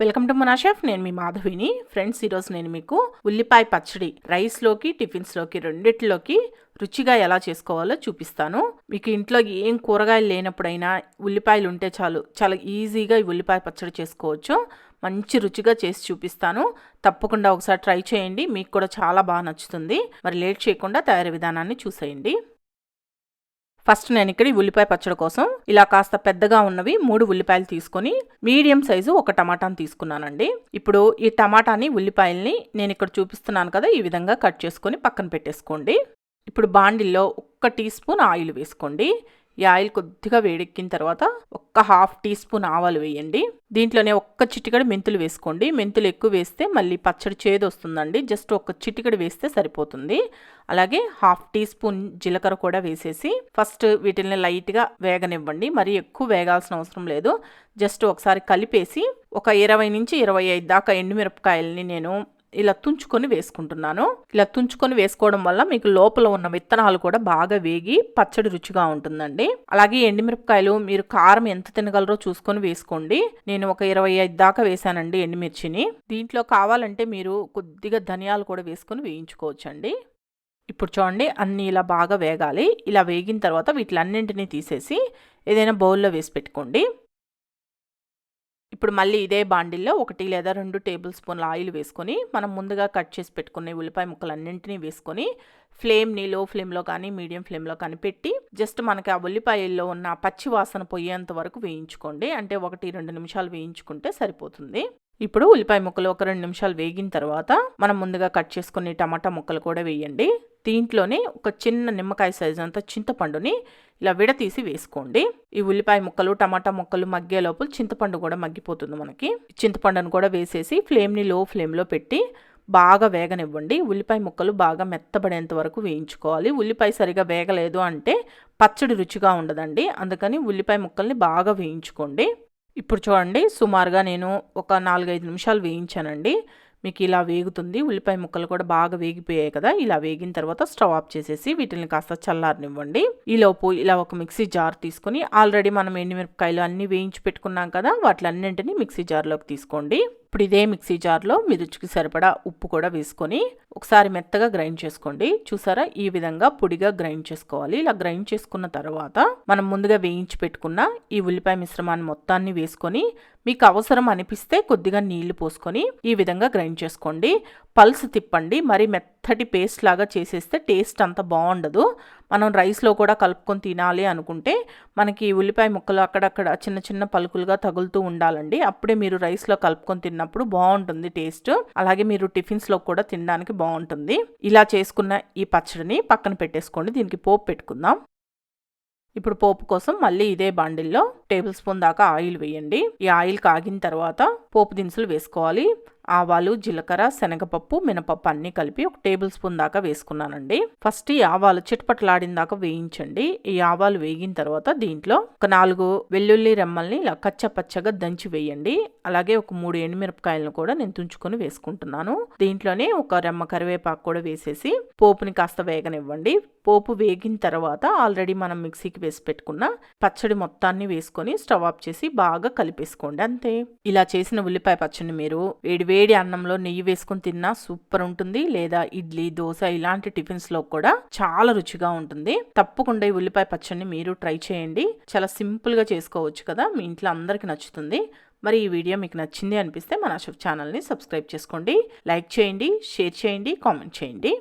Welcome to మనా chef. నేను మీ మాధవిని. Friends ఈరోజు నేను మీకు ఉల్లిపాయ పచ్చడి రైస్లోకి టిఫిన్స్లోకి రెండిట్లోకి రుచిగా ఎలా చేసుకోవాలో చూపిస్తాను. మీకు ఇంట్లో ఏం కూరగాయలు లేనప్పుడైనా ఉల్లిపాయలు ఉంటే చాలు చాలా ఈజీగా ఈ ఉల్లిపాయ పచ్చడి చేసుకోవచ్చు. మంచి రుచిగా చేసి చూపిస్తాను. తప్పకుండా ఒకసారి ట్రై చేయండి. మీకు కూడా చాలా బాగా నచ్చుతుంది. మరి లేట్ చేయకుండా తయారీ విధానాన్ని చూసేయండి. ఫస్ట్ నేను ఇక్కడ ఈ ఉల్లిపాయ పచ్చడి కోసం ఇలా కాస్త పెద్దగా ఉన్నవి మూడు ఉల్లిపాయలు తీసుకొని మీడియం సైజు ఒక టమాటాని తీసుకున్నానండి. ఇప్పుడు ఈ టమాటాని ఉల్లిపాయల్ని నేను ఇక్కడ చూపిస్తున్నాను కదా ఈ విధంగా కట్ చేసుకొని పక్కన పెట్టేసుకోండి. ఇప్పుడు బాండిల్లో ఒక్క టీ స్పూన్ ఆయిల్ వేసుకోండి. ఈ ఆయిల్ కొద్దిగా వేడెక్కిన తర్వాత ఒక్క హాఫ్ టీ స్పూన్ ఆవాలు వేయండి. దీంట్లోనే ఒక్క చిటికడి మెంతులు వేసుకోండి. మెంతులు ఎక్కువ వేస్తే మళ్ళీ పచ్చడి చేదు వస్తుందండి. జస్ట్ ఒక చిటికడి వేస్తే సరిపోతుంది. అలాగే హాఫ్ టీ స్పూన్ జీలకర్ర కూడా వేసేసి ఫస్ట్ వీటిని లైట్గా వేగనివ్వండి. మరి ఎక్కువ వేగాల్సిన అవసరం లేదు. జస్ట్ ఒకసారి కలిపేసి ఒక ఇరవై నుంచి ఇరవై ఐదు దాకా ఎండుమిరపకాయలని నేను ఇలా తుంచుకొని వేసుకుంటున్నాను. ఇలా తుంచుకొని వేసుకోవడం వల్ల మీకు లోపల ఉన్న విత్తనాలు కూడా బాగా వేగి పచ్చడి రుచిగా ఉంటుందండి. అలాగే ఎండుమిరపకాయలు మీరు కారం ఎంత తినగలరో చూసుకొని వేసుకోండి. నేను ఒక ఇరవై ఐదు దాకా వేసానండి ఎండుమిర్చిని. దీంట్లో కావాలంటే మీరు కొద్దిగా ధనియాలు కూడా వేసుకొని వేయించుకోవచ్చండి. ఇప్పుడు చూడండి అన్నీ ఇలా బాగా వేగాలి. ఇలా వేగిన తర్వాత వీటిలన్నింటినీ తీసేసి ఏదైనా బౌల్లో వేసి పెట్టుకోండి. ఇప్పుడు మళ్ళీ ఇదే బాండిల్లో ఒకటి లేదా రెండు టేబుల్ స్పూన్ల ఆయిల్ వేసుకొని మనం ముందుగా కట్ చేసి పెట్టుకునే ఉల్లిపాయ ముక్కలన్నింటినీ వేసుకొని ఫ్లేమ్ని లో ఫ్లేమ్లో కానీ మీడియం ఫ్లేమ్లో కానీ పెట్టి జస్ట్ మనకి ఆ ఉల్లిపాయల్లో ఉన్న పచ్చి వాసన పోయేంత వరకు వేయించుకోండి. అంటే ఒకటి రెండు నిమిషాలు వేయించుకుంటే సరిపోతుంది. ఇప్పుడు ఉల్లిపాయ ముక్కలు ఒక రెండు నిమిషాలు వేగిన తర్వాత మనం ముందుగా కట్ చేసుకునే టమాటా ముక్కలు కూడా వేయండి. దీంట్లోనే ఒక చిన్న నిమ్మకాయ సైజు అంత చింతపండుని ఇలా విడతీసి వేసుకోండి. ఈ ఉల్లిపాయ ముక్కలు టమాటా ముక్కలు మగ్గే లోపల చింతపండు కూడా మగ్గిపోతుంది మనకి. చింతపండును కూడా వేసేసి ఫ్లేమ్ని లో ఫ్లేమ్లో పెట్టి బాగా వేగనివ్వండి. ఉల్లిపాయ ముక్కలు బాగా మెత్తబడేంత వరకు వేయించుకోవాలి. ఉల్లిపాయ సరిగా వేగలేదు అంటే పచ్చడి రుచిగా ఉండదండి. అందుకని ఉల్లిపాయ ముక్కల్ని బాగా వేయించుకోండి. ఇప్పుడు చూడండి సుమారుగా నేను ఒక నాలుగైదు నిమిషాలు వేయించానండి. మీకు ఇలా వేగుతుంది ఉల్లిపాయ ముక్కలు కూడా బాగా వేగిపోయాయి కదా ఇలా వేగిన తర్వాత స్టవ్ ఆఫ్ చేసేసి వీటిని కాస్త చల్లారనివ్వండి. ఈలోపు ఇలా ఒక మిక్సీ జార్ తీసుకొని ఆల్రెడీ మనం ఎండుమిరపకాయలు అన్నీ వేయించి పెట్టుకున్నాం కదా వాటిలన్నింటినీ మిక్సీ జార్లోకి తీసుకోండి. ఇప్పుడు ఇదే మిక్సీ జార్లో మీ రుచికి సరిపడా ఉప్పు కూడా వేసుకొని ఒకసారి మెత్తగా గ్రైండ్ చేసుకోండి. చూసారా? ఈ విధంగా పొడిగా గ్రైండ్ చేసుకోవాలి. ఇలా గ్రైండ్ చేసుకున్న తర్వాత మనం ముందుగా వేయించి పెట్టుకున్న ఈ ఉల్లిపాయ మిశ్రమాన్ని మొత్తాన్ని వేసుకొని మీకు అవసరం అనిపిస్తే కొద్దిగా నీళ్ళు పోసుకొని ఈ విధంగా గ్రైండ్ చేసుకోండి. పల్స్ తిప్పండి. మరి మెత్త మెత్తటి పేస్ట్ లాగా చేసేస్తే టేస్ట్ అంత బాగుండదు. మనం రైస్లో కూడా కలుపుకొని తినాలి అనుకుంటే మనకి ఉల్లిపాయ ముక్కలు అక్కడక్కడ చిన్న చిన్న పలుకులుగా తగులుతూ ఉండాలండి. అప్పుడే మీరు రైస్లో కలుపుకొని తిన్నప్పుడు బాగుంటుంది టేస్ట్ అలాగే మీరు టిఫిన్స్లో కూడా తినడానికి బాగుంటుంది. ఇలా చేసుకున్న ఈ పచ్చడిని పక్కన పెట్టేసుకోండి. దీనికి పోపు పెట్టుకుందాం. ఇప్పుడు పోపు కోసం మళ్ళీ ఇదే బాండిల్లో టేబుల్ స్పూన్ దాకా ఆయిల్ వేయండి. ఈ ఆయిల్ కాగిన తర్వాత పోపు దినుసులు వేసుకోవాలి. ఆవాలు జీలకర్ర శనగపప్పు మినపప్పు అన్నీ కలిపి ఒక టేబుల్ స్పూన్ దాకా వేసుకున్నానండి. ఫస్ట్ ఈ ఆవాలు చిట్పట్లాడిన దాకా వేయించండి. ఈ ఆవాలు వేగిన తర్వాత దీంట్లో ఒక నాలుగు వెల్లుల్లి రెమ్మల్ని ఇలా కచ్చపచ్చగా దంచి వేయండి. అలాగే ఒక మూడు ఎండుమిరపకాయలను కూడా నేను తుంచుకొని వేసుకుంటున్నాను. దీంట్లోనే ఒక రెమ్మ కరివేపాకు కూడా వేసేసి పోపుని కాస్త వేగనివ్వండి. పోపు వేగిన తర్వాత ఆల్రెడీ మనం మిక్సీకి వేసి పెట్టుకున్న పచ్చడి మొత్తాన్ని వేసుకొని స్టవ్ ఆఫ్ చేసి బాగా కలిపేసుకోండి అంతే. ఇలా చేసిన ఉల్లిపాయ పచ్చడిని మీరు వేడివే వేడి అన్నంలో నెయ్యి వేసుకుని తిన్నా సూపర్ ఉంటుంది. లేదా ఇడ్లీ దోశ ఇలాంటి టిఫిన్స్లో కూడా చాలా రుచిగా ఉంటుంది. తప్పకుండా ఈ ఉల్లిపాయ పచ్చడిని మీరు ట్రై చేయండి. చాలా సింపుల్గా చేసుకోవచ్చు కదా మీ ఇంట్లో అందరికీ నచ్చుతుంది. మరి ఈ వీడియో మీకు నచ్చింది అనిపిస్తే మన అశోక్ ఛానల్ని సబ్స్క్రైబ్ చేసుకోండి. లైక్ చేయండి షేర్ చేయండి కామెంట్ చేయండి.